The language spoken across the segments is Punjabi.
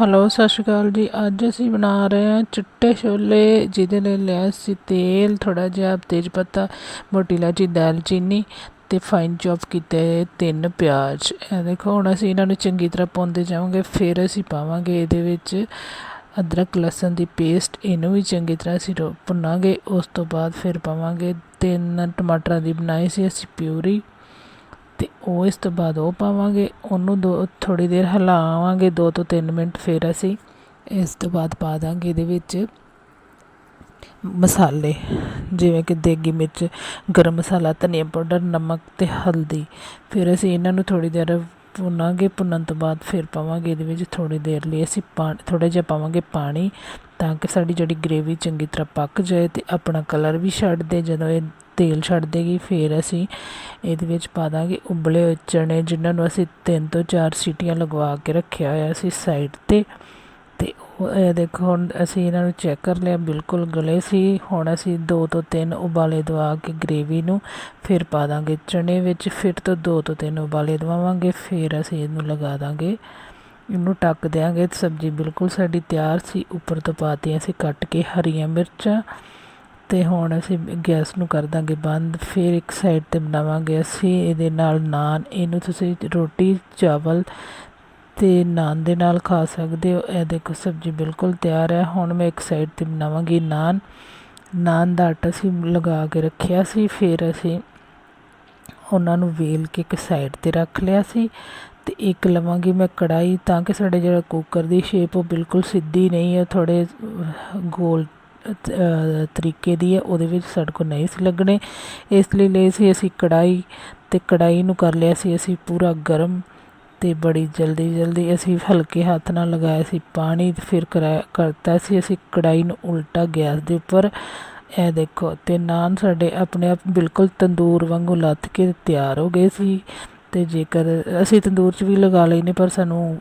ਹੈਲੋ, ਸਤਿ ਸ਼੍ਰੀ ਅਕਾਲ ਜੀ। ਅੱਜ ਅਸੀਂ ਬਣਾ ਰਹੇ ਹਾਂ ਚਿੱਟੇ ਛੋਲੇ, ਜਿਹਦੇ ਲਈ ਲਿਆ ਸੀ ਤੇਲ ਥੋੜਾ ਜਿਹਾ ਤੇਜ ਪੱਤਾ, ਮੋਟੀ ਇਲਾਇਚੀ ਦਾਲਚੀਨੀ ਤੇ ਫਾਈਨ ਚੌਪ ਕੀਤੇ ਤਿੰਨ ਪਿਆਜ਼। ਇਹ ਦੇਖੋ, ਹੁਣ ਅਸੀਂ ਇਹਨਾਂ ਨੂੰ ਚੰਗੀ ਤਰ੍ਹਾਂ ਪਾਉਂਦੇ ਜਾਵਾਂਗੇ, ਫਿਰ ਅਸੀਂ ਪਾਵਾਂਗੇ ਇਹਦੇ ਵਿੱਚ ਅਦਰਕ, ਲਸਣ ਦੀ ਪੇਸਟ ਇਹਨੂੰ ਵੀ ਚੰਗੀ ਤਰ੍ਹਾਂ ਅਸੀਂ ਰੋ- ਭੁੰਨਾਂਗੇ ਉਸ ਤੋਂ ਬਾਅਦ ਫਿਰ ਪਾਵਾਂਗੇ ਤਿੰਨ ਟਮਾਟਰਾਂ ਦੀ ਬਣਾਈ ਸੀ, ਅਸੀਂ ਪਿਊਰੀ। ਉਹ ਇਸ ਤੋਂ ਬਾਅਦ ਉਹ ਪਾਵਾਂਗੇ, ਉਹਨੂੰ ਦੋ ਥੋੜੀ ਦੇਰ ਹਿਲਾਵਾਂਗੇ 2 ਤੋਂ 3 ਮਿੰਟ ਫਿਰ ਅਸੀਂ ਇਸ ਤੋਂ ਬਾਅਦ ਪਾ ਦਾਂਗੇ ਇਹਦੇ ਵਿੱਚ ਮਸਾਲੇ, ਜਿਵੇਂ ਕਿ ਦੇਗੀ ਮਿਰਚ, ਗਰਮ ਮਸਾਲਾ, ਧਨੀਆ ਪਾਊਡਰ, ਨਮਕ ਤੇ ਹਲਦੀ। ਫਿਰ ਅਸੀਂ ਇਹਨਾਂ ਨੂੰ ਥੋੜੀ ਦੇਰ ਭੁੰਨਾਂਗੇ, ਭੁੰਨਣ ਤੋਂ ਬਾਅਦ ਫਿਰ ਪਾਵਾਂਗੇ ਇਹਦੇ ਵਿੱਚ ਥੋੜੀ ਦੇਰ ਲਈ ਅਸੀਂ ਪਾਣੀ ਥੋੜਾ ਜਿਹਾ ਪਾਵਾਂਗੇ ਪਾਣੀ, ਤਾਂ ਕਿ ਸਾਡੀ ਜਿਹੜੀ ਗ੍ਰੇਵੀ ਚੰਗੀ ਤਰ੍ਹਾਂ ਪੱਕ ਜਾਏ ਤੇ ਆਪਣਾ ਕਲਰ ਵੀ ਛੱਡ ਦੇ, ਜਦੋਂ ਇਹ ਤੇਲ ਛੱਡ ਦੇਗੀ, ਫਿਰ ਅਸੀਂ ਇਹਦੇ ਵਿੱਚ ਪਾ ਦਾਂਗੇ ਉਬਲੇ ਹੋਏ ਚਣੇ ਜਿਨ੍ਹਾਂ ਨੂੰ ਅਸੀਂ ਤਿੰਨ ਤੋਂ ਚਾਰ ਸੀਟੀਆਂ ਲਗਵਾ ਕੇ ਰੱਖਿਆ ਹੋਇਆ ਸੀ ਸਾਈਡ ਤੇ। ਤੇ ਉਹ, ਇਹ ਦੇਖੋ, ਹੁਣ ਅਸੀਂ ਇਹਨਾਂ ਨੂੰ ਚੈੱਕ ਕਰ ਲਿਆ, ਬਿਲਕੁਲ ਗਲੇ ਸੀ। ਹੁਣ ਅਸੀਂ ਦੋ ਤੋਂ ਤਿੰਨ ਉਬਾਲੇ ਦਵਾ ਕੇ ਗ੍ਰੇਵੀ ਨੂੰ ਫਿਰ ਪਾ ਦਾਂਗੇ ਚਣੇ ਵਿੱਚ, ਫਿਰ ਤੋਂ ਦੋ ਤੋਂ ਤਿੰਨ ਉਬਾਲੇ ਦਵਾਵਾਂਗੇ, ਫਿਰ ਅਸੀਂ ਇਹਨੂੰ ਲਗਾ ਦਾਂਗੇ। ਇਹਨੂੰ ਟੱਕ ਦਿਆਂਗੇ ਤੇ ਸਬਜ਼ੀ ਬਿਲਕੁਲ ਸਾਡੀ ਤਿਆਰ ਸੀ। ਉੱਪਰ ਤੋਂ ਪਾਤੀਆਂ ਅਸੀਂ ਕੱਟ ਕੇ ਹਰੀਆਂ ਮਿਰਚਾਂ ਅਤੇ ਹੁਣ ਅਸੀਂ ਗੈਸ ਨੂੰ ਕਰ ਦਾਂਗੇ ਬੰਦ, ਫਿਰ ਇੱਕ ਸਾਈਡ ਤੇ ਬਣਾਵਾਂਗੇ ਅਸੀਂ, ਇਹਦੇ ਨਾਲ ਨਾਨ, ਇਹਨੂੰ ਤੁਸੀਂ ਰੋਟੀ, ਚਾਵਲ ਅਤੇ ਨਾਨ ਦੇ ਨਾਲ ਖਾ ਸਕਦੇ ਹੋ। ਇਹ ਦੇਖੋ ਸਬਜ਼ੀ ਬਿਲਕੁਲ ਤਿਆਰ ਹੈ। ਹੁਣ ਮੈਂ ਇੱਕ ਸਾਈਡ ਤੇ ਬਣਾਵਾਂਗੀ ਨਾਨ। ਨਾਨ ਦਾ ਆਟਾ ਅਸੀਂ ਲਗਾ ਕੇ ਰੱਖਿਆ ਸੀ, ਫਿਰ ਅਸੀਂ ਉਹਨਾਂ ਨੂੰ ਵੇਲ ਕੇ ਇੱਕ ਸਾਈਡ ਤੇ ਰੱਖ ਲਿਆ ਸੀ ਤੇ ਇੱਕ ਲਵਾਂਗੀ ਮੈਂ ਕੜਾਈ ਤਾਂ ਕਿ ਸਾਡੇ ਜਿਹੜਾ ਕੁੱਕਰ ਦੀ ਸ਼ੇਪ ਉਹ ਬਿਲਕੁਲ ਸਿੱਧੀ ਨਹੀਂ ਹੈ ਥੋੜੇ ਗੋਲ ਤਰੀਕੇ ਦੀ ਹੈ, ਉਹਦੇ ਵਿੱਚ ਸਾਡੇ ਕੋਲ ਨਹੀਂ ਸੀ ਲੱਗਣੇ। ਇਸ ਲਈ ਲਈ ਸੀ ਅਸੀਂ ਕੜਾਈ ਅਤੇ ਕੜਾਈ ਨੂੰ ਕਰ ਲਿਆ ਸੀ ਅਸੀਂ ਪੂਰਾ ਗਰਮ ਅਤੇ ਬੜੀ ਜਲਦੀ ਜਲਦੀ ਅਸੀਂ ਹਲਕੇ ਹੱਥ ਨਾਲ ਲਗਾਇਆ ਸੀ ਪਾਣੀ ਫਿਰ ਕਰਾ, ਕਰਤਾ ਸੀ ਅਸੀਂ ਕੜਾਈ ਨੂੰ ਉਲਟਾ ਗੈਸ ਦੇ ਉੱਪਰ। ਇਹ ਦੇਖੋ, ਤੇ ਨਾਨ ਸਾਡੇ ਆਪਣੇ ਆਪ ਬਿਲਕੁਲ ਤੰਦੂਰ ਵਾਂਗੂ ਲੱਥ ਕੇ ਤਿਆਰ ਹੋ ਗਏ ਸੀ। ਅਤੇ ਜੇਕਰ ਅਸੀਂ ਤੰਦੂਰ 'ਚ ਵੀ ਲਗਾ ਲੈਨੇ ਪਰ ਸਾਨੂੰ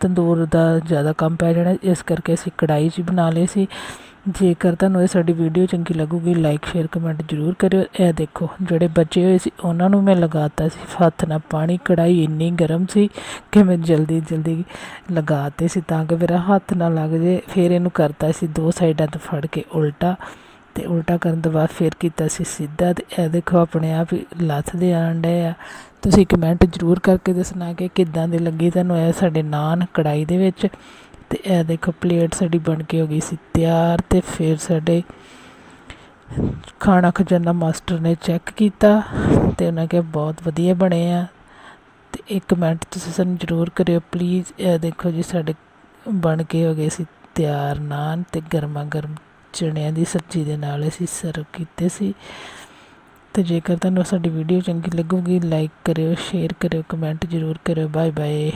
ਤੰਦੂਰ ਦਾ ਜ਼ਿਆਦਾ ਕੰਮ ਪੈ ਜਾਣਾ, ਇਸ ਕਰਕੇ ਅਸੀਂ ਕੜਾਹੀ 'ਚ ਬਣਾ ਲਏ ਸੀ। ਜੇਕਰ ਤੁਹਾਨੂੰ ਇਹ ਸਾਡੀ ਵੀਡੀਓ ਚੰਗੀ ਲੱਗੂਗੀ ਲਾਈਕ ਸ਼ੇਅਰ ਕਮੈਂਟ ਜ਼ਰੂਰ ਕਰਿਓ। ਇਹ ਦੇਖੋ, ਜਿਹੜੇ ਬਚੇ ਹੋਏ ਸੀ, ਉਹਨਾਂ ਨੂੰ ਮੈਂ ਲਗਾਤਾ ਸੀ। ਹੱਥ ਨਾਲ ਪਾਣੀ ਕੜਾਈ ਇੰਨੀ ਗਰਮ ਸੀ ਕਿ ਮੈਂ ਜਲਦੀ ਜਲਦੀ ਲਗਾਤੇ ਸੀ, ਤਾਂ ਕਿ ਮੇਰਾ ਹੱਥ ਨਾ ਲੱਗ ਜੇ ਫਿਰ ਇਹਨੂੰ ਕਰਤਾ ਸੀ ਦੋ ਸਾਈਡਾਂ ਤੋਂ ਫੜ ਕੇ ਉਲਟਾ। ਅਤੇ ਉਲਟਾ ਕਰਨ ਤੋਂ ਬਾਅਦ ਫਿਰ ਕੀਤਾ ਸੀ ਸਿੱਧਾ ਅਤੇ ਇਹ ਦੇਖੋ ਆਪਣੇ ਆਪ ਹੀ ਲੱਥਦੇ ਆਣ ਡਏ ਆ। ਤੁਸੀਂ ਕਮੈਂਟ ਜ਼ਰੂਰ ਕਰਕੇ ਦੱਸਣਾ ਕਿ ਕਿੱਦਾਂ ਦੀ ਲੱਗੀ ਤੁਹਾਨੂੰ ਇਹ ਸਾਡੇ ਨਾਨ ਕੜਾਈ ਦੇ ਵਿੱਚ। ਤੇ ਇਹ ਦੇਖੋ ਪਲੇਟ ਸਾਡੀ ਬਣ ਕੇ ਹੋ ਗਈ ਸੀ ਤਿਆਰ ਤੇ ਫਿਰ ਸਾਡੇ ਖਾਣਾ ਖਜ਼ਾਨਾ ਮਾਸਟਰ ਨੇ ਚੈੱਕ ਕੀਤਾ ਤੇ ਉਹਨਾਂ ਕਿਹਾ ਬਹੁਤ ਵਧੀਆ ਬਣੇ ਆ। ਤੇ ਇੱਕ ਕਮੈਂਟ ਤੁਸੀਂ ਸਾਨੂੰ ਜ਼ਰੂਰ ਕਰਿਓ ਪਲੀਜ਼ ਇਹ ਦੇਖੋ ਜੀ ਸਾਡੇ ਬਣ ਕੇ ਹੋ ਗਏ ਸੀ ਤਿਆਰ ਨਾਨ ਤੇ ਗਰਮਾ ਗਰਮ ਚਣਿਆਂ ਦੀ ਸਬਜ਼ੀ ਦੇ ਨਾਲ ਅਸੀਂ ਸਰਵ ਕੀਤੇ ਸੀ। ਤੇ ਜੇਕਰ ਤੁਹਾਨੂੰ ਸਾਡੀ ਵੀਡੀਓ ਚੰਗੀ ਲੱਗੂਗੀ ਲਾਈਕ ਕਰਿਓ ਸ਼ੇਅਰ ਕਰਿਓ ਕਮੈਂਟ ਜ਼ਰੂਰ ਕਰਿਓ। Bye bye